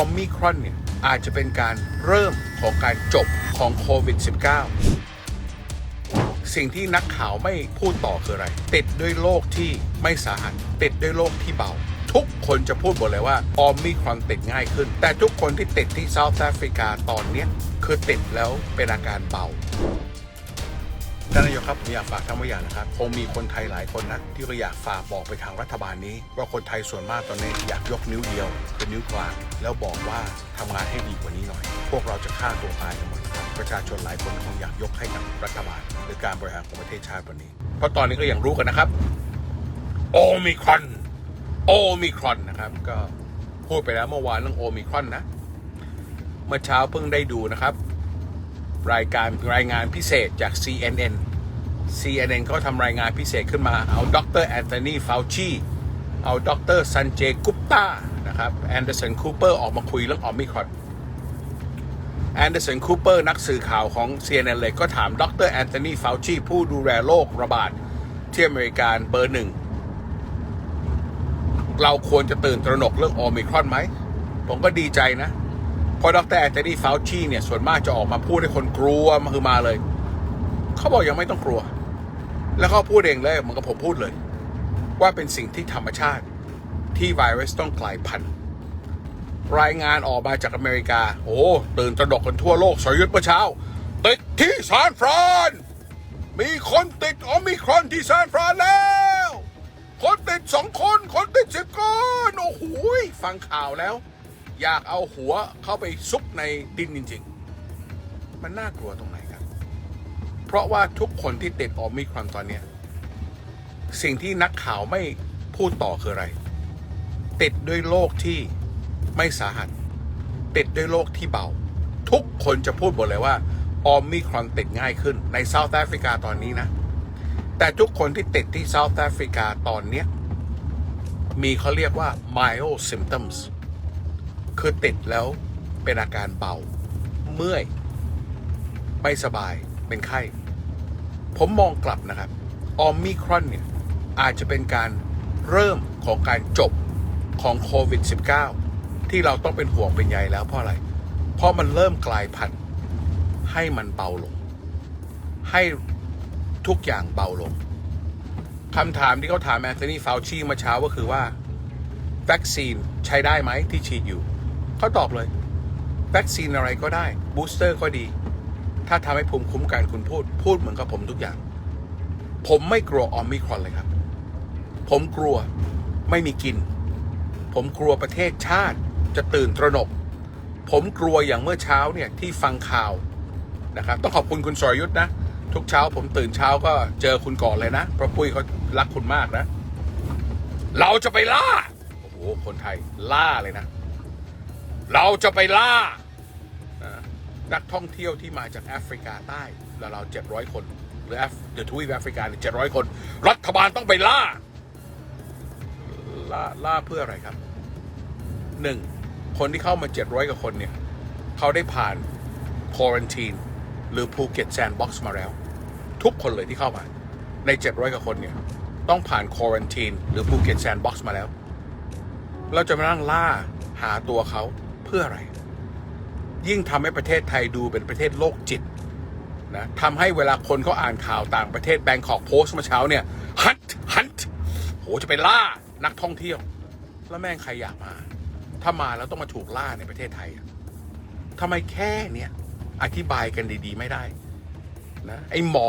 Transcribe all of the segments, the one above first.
อมมิครอนเนี่ยอาจจะเป็นการเริ่มของการจบของโควิด -19 สิ่งที่นักข่าวไม่พูดต่อคืออะไร ติดด้วยโรคที่ไม่สาหัส ติดด้วยโรคที่เบา ทุกคนจะพูดหมดเลยว่าออมมิครอนติดง่ายขึ้น แต่ทุกคนที่ติดที่เซาท์แอฟริกาตอนนี้คือติดแล้วเป็นอาการเบา ท่านนายกครับผมอยากฝากท่านไว้อย่างนะครับคงมีคนไทยหลายคนนะที่ก็อยากฝากบอกไปทางรัฐบาลนี้ ว่าคนไทยส่วนมากตอนนี้อยากยกนิ้วเดียวเป็นนิ้วกลางแล้วบอกว่าทำงานให้ดีกว่านี้หน่อย พวกเราจะฆ่าตัวตายกันหมดประชาชนหลายคนคงอยากยกให้กับรัฐบาลหรือการบริหารของประเทศชาติวันนี้ เพราะตอนนี้ก็อยังรู้กันนะครับ โอมิครอนโอมิครอนนะครับ ก็พูดไปแล้วเมื่อวานเรื่องโอมิครอนนะเมื่อเช้าเพิ่งได้ดูนะครับ รายการรายงานพิเศษจาก CNN CNN เขาทำรายงานพิเศษขึ้นมา เอาดรแอนโทนีฟาวชีเอาดรซันเจกุปตานะครับแอนเดอร์สันคูเปอร์ออกมาคุยเรื่องออมิครอนแอนเดอร์สันคูเปอร์นักสื่อข่าวของ CNN เลยก็ถามดรแอนโทนีฟาวชีผู้ดูแลโรคระบาดที่อเมริกาเบอร์หนึ่ง เราควรจะตื่นตระหนกเรื่องโอมิครอนไหม ผมก็ดีใจนะ ราะดรแอนโทนีฟาวชีเนี่ยส่วนมากจะออกมาพูดให้คนกลัวมาคือมาเลย เขาบอกยังไม่ต้องกลัว แล้วเขาพูดเองเลยเหมือนกับผมพูดเลย ว่าเป็นสิ่งที่ธรรมชาติที่ไวรัสต้องกลายพันธุ์รายงานออกมาจากอเมริกา โอ้ตื่นตระหนกกันทั่วโลกสรยุทธ์เมื่อเช้า ติดที่ซานฟรานมีคนติดโอมิครอนที่ซานฟรานแล้ว คนติดสองคน คนติดสิบคน โอ้โหยฟังข่าวแล้ว อยากเอาหัวเข้าไปซุกในดินจริง ๆ มันน่ากลัวตรงไหนครับ เพราะว่าทุกคนที่ติดโอมิครอนตอนนี้สิ่งที่นักข่าวไม่พูดต่อคืออะไร ติดด้วยโรคที่ไม่สาหัส ติดด้วยโรคที่เบา ทุกคนจะพูดหมดเลยว่าออมิครอนติดง่ายขึ้นในเซาท์แอฟริกาตอนนี้นะ แต่ทุกคนที่ติดที่เซาท์แอฟริกาตอนนี้มีเขาเรียกว่า mild symptoms คือติดแล้วเป็นอาการเบา เมื่อย ไม่สบายเป็นไข้ ผมมองกลับนะครับออมิครอนเนี่ย อาจจะเป็นการเริ่มของการจบของโควิด -19 ที่เราต้องเป็นห่วงเป็นใยแล้วเพราะอะไร เพราะมันเริ่มกลายพันธุ์ให้มันเบาลง ให้ทุกอย่างเบาลงคำถามที่เขาถามแอนโทนีฟาวชีเมื่อเช้าก็คือว่า วัคซีนใช้ได้ไหมที่ฉีดอยู่ เขาตอบเลยวัคซีนอะไรก็ได้บูสเตอร์ก็ดี ถ้าทำให้ภูมิคุ้มกันคุณพูด พูดเหมือนกับผมทุกอย่าง ผมไม่กลัวออมิครอนเลยครับ ผมกลัวไม่มีกิน ผมกลัวประเทศชาติจะตื่นตระหนก ผมกลัวอย่างเมื่อเช้าเนี่ยที่ฟังข่าวนะครับ ต้องขอบคุณคุณสรยุทธ์นะ ทุกเช้าผมตื่นเช้าก็เจอคุณก่อนเลยนะ เพราะปุ้ยเขารักคุณมากนะ เราจะไปล่า โอ้โห คนไทยล่าเลยนะ เราจะไปล่านักท่องเที่ยวที่มาจากแอฟริกาใต้แล้วเราเจ็ดร้อยคน หรือแอฟเดอะทวีปแอฟริกาเนี่ยเจ็ดร้อยคน รัฐบาลต้องไปล่า ล่าล่าเพื่ออะไรครับหนึ่งคนที่เข้ามาเจ็ดร้อยกว่าคนเนี่ยเขาได้ผ่านควอนตีนหรือภูเก็ตแซนด์บ็อกซ์มาแล้ว ทุกคนเลยที่เข้ามา ใน700กว่าคนเนี่ยต้องผ่านควอนตีนหรือภูเก็ตแซนด์บ็อกซ์มาแล้ว เราจะมานั่งล่าหาตัวเขา เพื่ออะไร ยิ่งทำให้ประเทศไทยดูเป็นประเทศโลกจิตนะทำให้เวลาคนเขาอ่านข่าวต่างประเทศแบงคอกโพสต์เมื่อเช้าเนี่ยฮันฮันโหจะไปล่านักท่องเที่ยว แล้วแม่งใครอยากมา ถ้ามาแล้วต้องมาถูกล่าในประเทศไทยทำไมแค่เนี่ยอธิบายกันดี ๆ ไม่ได้นะไอหมอ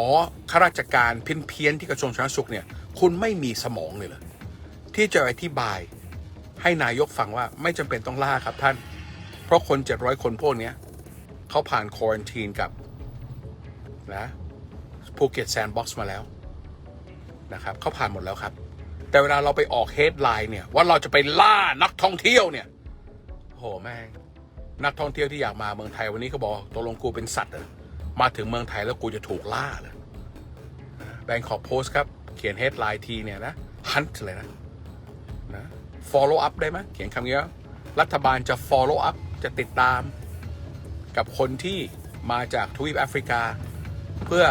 ข้าราชการเพี้ยนๆที่กระทรวงสาธารณสุขเนี่ยคุณไม่มีสมองเลยเหรอที่จะอธิบายให้นายกฟังว่าไม่จำเป็นต้องล่าครับท่าน เพราะคน700คนพวกนี้เขาผ่านควอนตีนกับนะภูเก็ตแซนด์บ็อกซ์มาแล้วนะครับเขาผ่านหมดแล้วครับ แต่เวลาเราไปออกเฮดไลน์เนี่ยว่าเราจะไปล่านักท่องเที่ยวเนี่ยโหแม่งนักท่องเที่ยวที่อยากมาเมืองไทยวันนี้เขาบอกตกลงกูเป็นสัตว์เหรอมาถึงเมืองไทยแล้วกูจะถูกล่าเลยแบงคอกโพสครับ เขียนเฮดไลน์ทีเนี่ยนะฮันต์เลยนะนะ follow up ได้ไหมเขียนคำนี้ว่ารัฐบาลจะ follow up จะติดตามกับคนที่มาจากทวีปแอฟริกา เพื่อ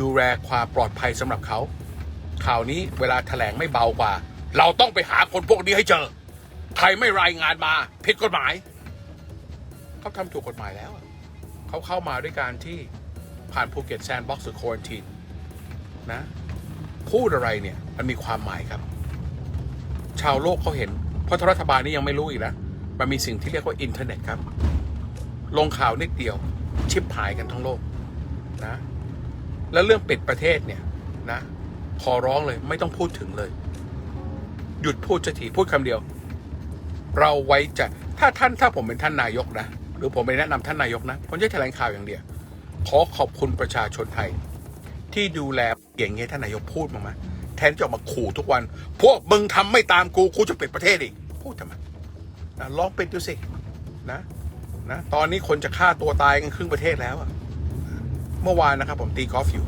ดูแลความปลอดภัยสำหรับเขา ข่าวนี้เวลาแถลงไม่เบากว่า เราต้องไปหาคนพวกนี้ให้เจอ ใครไม่รายงานมาผิดกฎหมาย เขาทำถูกกฎหมายแล้ว เขาเข้ามาด้วยการที่ผ่านภูเก็ตแซนด์บ็อกซ์หรือควอนตีนนะพูดอะไรเนี่ย มันมีความหมายครับ ชาวโลกเขาเห็น เพราะรัฐบาลนี่ยังไม่รู้อีกนะ มันมีสิ่งที่เรียกว่าอินเทอร์เน็ตครับ ลงข่าวนิดเดียว ชิปหายกันทั้งโลกนะ แล้วเรื่องปิดประเทศเนี่ยนะ ขอร้องเลยไม่ต้องพูดถึงเลย หยุดพูดจะทีพูดคำเดียว เราไว้ใจถ้าท่านถ้าผมเป็นท่านนายกนะ หรือผมไปแนะนำท่านนายกนะ ผมจะแถลงข่าวอย่างเดียว ขอขอบคุณประชาชนไทย ที่ดูแลอย่างเงี้ยท่านนายกพูดมามาแทนจะออกมาขู่ทุกวัน พวกมึงทำไม่ตามกูกูจะปิดประเทศอีกพูดทำไม นะลองปิดดูสินะนะตอนนี้คนจะฆ่าตัวตายกันครึ่งประเทศแล้วอะเมื่อวานนะครับ ผมตีกอล์ฟอยู่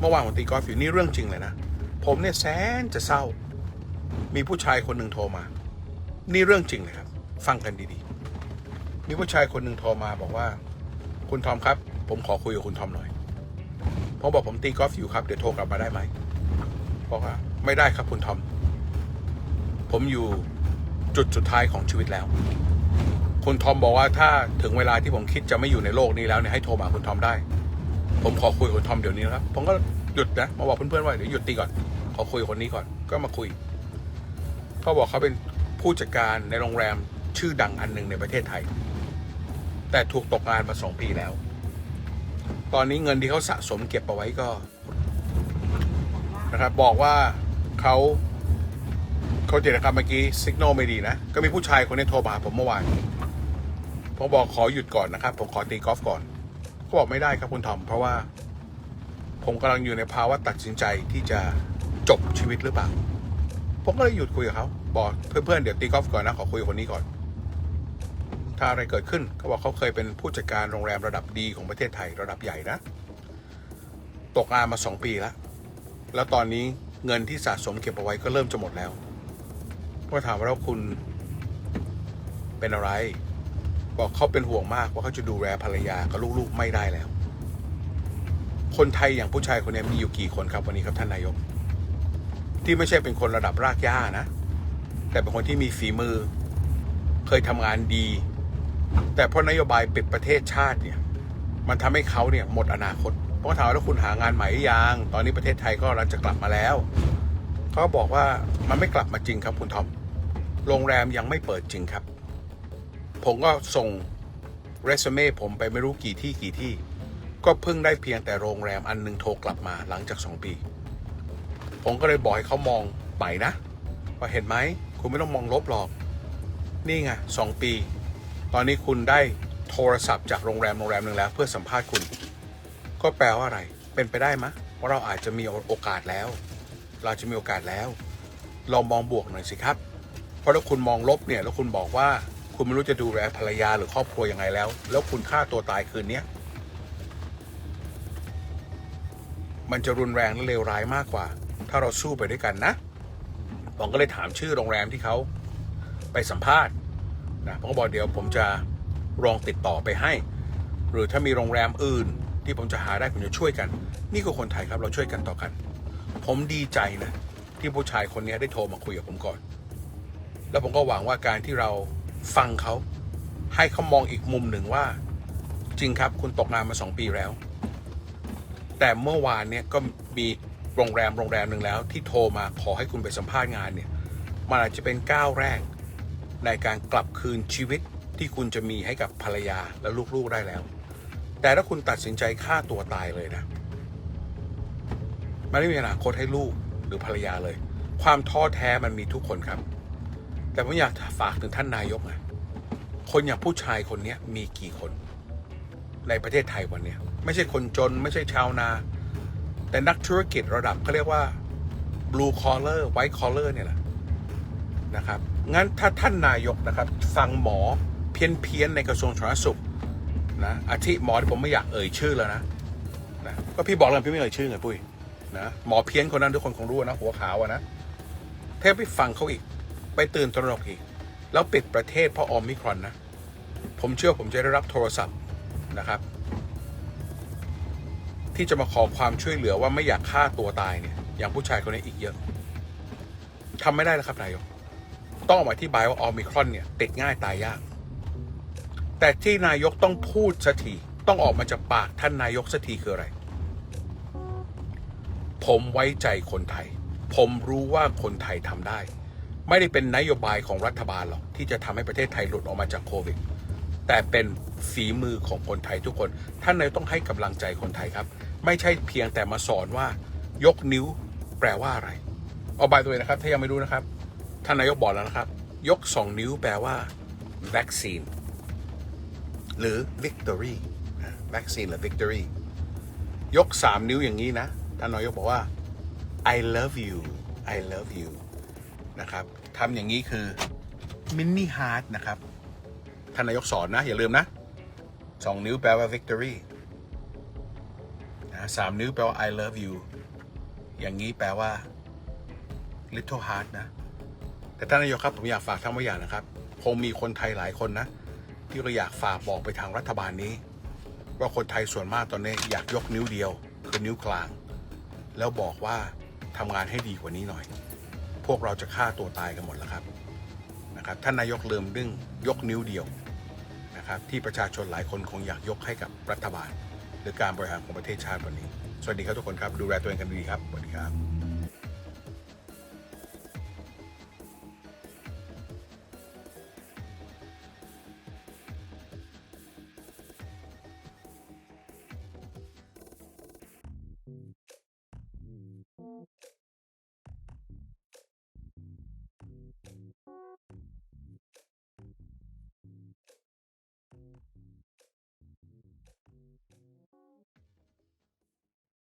เมื่อวานผมตีกอล์ฟอยู่นี่เรื่องจริงเลยนะ ผมเนี่ยแสนจะเศร้า มีผู้ชายคนหนึ่งโทรมา นี่เรื่องจริงเลยครับ ฟังกันดีๆ มีผู้ชายคนหนึ่งโทรมาบอกว่า คุณทอมครับ ผมขอคุยกับคุณทอมหน่อยผมบอกผมตีกอล์ฟอยู่ครับ เดี๋ยวโทรกลับมาได้ไหมบอกว่าไม่ได้ครับคุณทอม ผมอยู่ จุดสุดท้ายของชีวิตแล้ว คุณทอมบอกว่าถ้าถึงเวลาที่ผมคิดจะไม่อยู่ในโลกนี้แล้วเนี่ยให้โทรมาคุณทอมได้ ผมขอคุยกับคุณทอมเดี๋ยวนี้นะครับ ผมก็หยุดนะมาบอกเพื่อนๆว่าเดี๋ยวหยุดตีก่อน ขอคุยกับคนนี้ก่อน ก็มาคุย เขาบอกเขาเป็นผู้จัดการในโรงแรมชื่อดังอันหนึ่งในประเทศไทย แต่ถูกตกงานมาสองปีแล้ว ตอนนี้เงินที่เขาสะสมเก็บเอาไว้ก็นะครับบอกว่าเขา เขาเจรจาเมื่อกี้สิกโนไม่ดีนะ ก็มีผู้ชายคนนี้โทรมาหาผมเมื่อวานผมบอกขอหยุดก่อนนะครับ ผมขอตีกอล์ฟก่อนเขาบอกไม่ได้ครับคุณทอมเพราะว่า ผมกำลังอยู่ในภาวะตัดสินใจที่จะจบชีวิตหรือเปล่า ผมก็เลยหยุดคุยกับเขาบอกเพื่อนๆเดี๋ยวตีกอล์ฟก่อนนะขอคุยกับคนนี้ก่อน ถ้าอะไรเกิดขึ้นเขาบอกเขาเคยเป็นผู้จัดการโรงแรมระดับดีของประเทศไทยระดับใหญ่นะ ตกงานมาสองปีแล้วแล้วตอนนี้เงินที่สะสมเก็บเอาไว้ก็เริ่มจะหมดแล้ว ก็ถามว่าแล้วคุณเป็นอะไร บอกเขาเป็นห่วงมากว่าเขาจะดูแลภรรยากับลูกๆไม่ได้แล้ว คนไทยอย่างผู้ชายคนนี้มีอยู่กี่คนครับวันนี้ครับท่านนายก ที่ไม่ใช่เป็นคนระดับรากหญ้านะ แต่เป็นคนที่มีฝีมือ เคยทำงานดี แต่เพราะนโยบายปิดประเทศชาติเนี่ย มันทำให้เขาเนี่ยหมดอนาคตเพราะถามว่าแล้วคุณหางานใหม่ยัง ตอนนี้ประเทศไทยก็กำลังจะกลับมาแล้ว เขาบอกว่ามันไม่กลับมาจริงครับคุณทอม โรงแรมยังไม่เปิดจริงครับ ผมก็ส่งเรซูเม่ผมไปไม่รู้กี่ที่กี่ที่ ก็เพิ่งได้เพียงแต่โรงแรมอันหนึงโทรกลับมาหลังจากสองปี ผมก็เลยบอกให้เขามองใหม่นะว่าเห็นไหม คุณไม่ต้องมองลบหรอก นี่ไงสองปี ตอนนี้คุณได้โทรศัพท์จากโรงแรมโรงแรมหนึ่งแล้ว เพื่อสัมภาษณ์คุณ ก็แปลว่าอะไร เป็นไปได้ไหมะว่าเราอาจจะมีโอกาสแล้ว เราจะมีโอกาสแล้ว ลองมองบวกหน่อยสิครับ เพราะถ้าคุณมองลบเนี่ยแล้วคุณบอกว่า คุณไม่รู้จะดูแลภรรยาหรือครอบครัวยังไงแล้ว แล้วคุณฆ่าตัวตายคืนเนี้ยมันจะรุนแรงและเลวร้ายมากกว่า ถ้าเราสู้ไปด้วยกันนะผมก็เลยถามชื่อโรงแรมที่เขาไปสัมภาษณ์นะผมก็บอกเดี๋ยวผมจะลองติดต่อไปให้ หรือถ้ามีโรงแรมอื่นที่ผมจะหาได้ผมจะช่วยกัน นี่ก็คนไทยครับเราช่วยกันต่อกัน ผมดีใจนะที่ผู้ชายคนนี้ได้โทรมาคุยกับผมก่อน แล้วผมก็หวังว่าการที่เราฟังเขาให้เขามองอีกมุมหนึ่งว่า จริงครับคุณตกงานมาสองปีแล้ว แต่เมื่อวานเนี่ยก็มีโรงแรมโรงแรมหนึ่งแล้ว ที่โทรมาขอให้คุณไปสัมภาษณ์งานเนี่ยมันอาจจะเป็นก้าวแรก ในการกลับคืนชีวิตที่คุณจะมีให้กับภรรยาและลูกๆได้แล้ว แต่ถ้าคุณตัดสินใจฆ่าตัวตายเลยนะมันไม่มีอนาคตให้ลูกหรือภรรยาเลย ความท้อแท้มันมีทุกคนครับ แต่ผมอยากฝากถึงท่านนายกนะคนอย่างผู้ชายคนเนี้ยมีกี่คน ในประเทศไทยวันเนี้ยไม่ใช่คนจนไม่ใช่ชาวนา แต่นักธุรกิจระดับเขาเรียกว่า blue collar white collar เนี่ยแหละนะครับ งั้นถ้าท่านนายกนะครับ ฟังหมอเพี้ยนเพี้ยนๆในกระทรวงสาธารณสุขนะอาทิหมอที่ผมไม่อยากเอ่ยชื่อแล้วนะนะก็พี่บอกแล้วพี่ไม่เอ่ยชื่อไงปุ้ยนะหมอเพี้ยนคนนั้นทุกคนคงรู้นะหัวขาวนะถ้าไปฟังเขาอีก ไปตื่นตระหนกอีก แล้วปิดประเทศเพราะออมิครอนนะ ผมเชื่อผมจะได้รับโทรศัพท์นะครับ ที่จะมาขอความช่วยเหลือว่าไม่อยากฆ่าตัวตายเนี่ย อย่างผู้ชายคนนี้อีกเยอะทำไม่ได้แล้วครับนายกต้องออกมาอธิบายว่าออมิครอนเนี่ยติดง่ายตายยาก แต่ที่นายกต้องพูดสักทีต้องออกมาจากปากท่านนายกสักทีคืออะไร ผมไว้ใจคนไทย ผมรู้ว่าคนไทยทำได้ ไม่ได้เป็นนโยบายของรัฐบาลหรอกที่จะทำให้ประเทศไทยหลุดออกมาจากโควิด แต่เป็นฝีมือของคนไทยทุกคน ท่านนายต้องให้กำลังใจคนไทยครับ ไม่ใช่เพียงแต่มาสอนว่ายกนิ้วแปลว่าอะไร เอาบายตัวเองนะครับ ถ้ายังไม่รู้นะครับ ท่านนายกบอกแล้วนะครับ ยกสองนิ้วแปลว่า vaccine หรือ victory นะ vaccine หรือ victory ยกสามนิ้วอย่างนี้นะ ท่านนายกบอกว่า I love you I love you นะครับทำอย่างนี้คือ mini heart นะครับท่านนายกสอนนะ อย่าลืมนะสองนิ้วแปลว่า victory นะสามนิ้วแปลว่า I love you อย่างนี้แปลว่า little heart นะ แต่ท่านนายกครับ ผมอยากฝากท่านไว้อย่างนะครับ คงมีคนไทยหลายคนนะ ที่เราอยากฝากบอกไปทางรัฐบาลนี้ ว่าคนไทยส่วนมากตอนนี้อยากยกนิ้วเดียว คือนิ้วกลาง แล้วบอกว่าทำงานให้ดีกว่านี้หน่อย วกเราจะฆ่าตัวตายกันหมดแล้วครับนะครับท่านนายกเริ่มดึงยกนิ้วเดียวนะครับที่ประชาชนหลายคนคงอยากยกให้กับรัฐบาล หรือการบริหารของประเทศชาติวันนี้ สวัสดีครับทุกคนครับ ดูแลตัวเองกันดีครับสวัสดีครับ